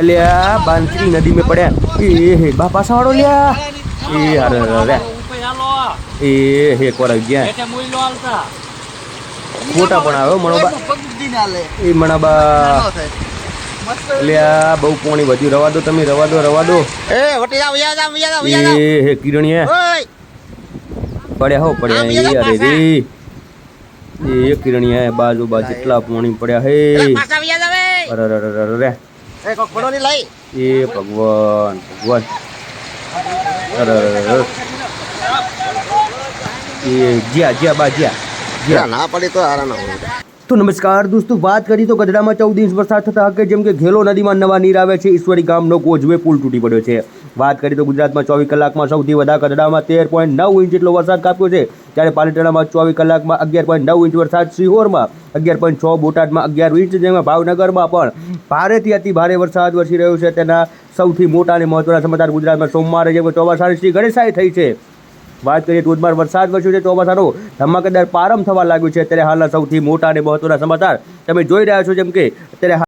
અલ્યા બાંસરી નદી મેં પડ્યા. એ હે બા પાછાવાળો લ્યા એ અરે અરે એ હે કોરા ગયા. ખોટા પણ આવ્યો મણોબા. એ મણાબા. અલ્યા બહુ પોણી વધ્યું. રવા દો તમે રવા દો રવા દો. એ વટી એ હે પડ્યા હો પડ્યા. એ અરે રે એ. કિરણિયા બાજુ બાજુ કેટલા પોણી પડ્યા હે. અરે અરે અરે. એ ભગવાન ભગવાન. એ જ્યા જ્યા બા જ્યા જ્યા. ના પડી તો હારા ના હોય. તો નમસ્કાર દોસ્તો વાત કરી તો ગઢડામાં ચૌદ ઇંચ વરસાદ થતા હકે જેમ કે ઘેલો નદીમાં નવા નીર આવે છે ઈશ્વરી ગામનો કોજવે પુલ તૂટી પડ્યો છે. વાત કરી તો ગુજરાતમાં ચોવીસ કલાકમાં સૌથી વધારે ગઢડામાં તેર પોઈન્ટ નવ ઇંચ જેટલો વરસાદ કાપ્યો છે. ત્યારે પાલીતાણામાં ચોવીસ કલાકમાં અગિયાર પોઈન્ટ નવ ઇંચ વરસાદ, સિહોરમાં અગિયાર પોઈન્ટ છ, બોટાદમાં અગિયાર ઇંચ, જેમાં ભાવનગરમાં પણ ભારેથી અતિ ભારે વરસાદ વરસી રહ્યો છે. તેના સૌથી મોટા અને મહત્વના સમાચાર ગુજરાતમાં સોમવારે જે ચોમાસાની શ્રી ગણેશાઈ થઈ છે. વાત કરીએ ધોધમાર વરસાદ વરસ્યો છે. ચોમાસાનો ધમાકેદાર પારંભ થવા લાગ્યું છે. ત્યારે હાલના સૌથી મોટા અને મહત્વના સમાચાર તમે જોઈ રહ્યા છો. જેમ કે અત્યારે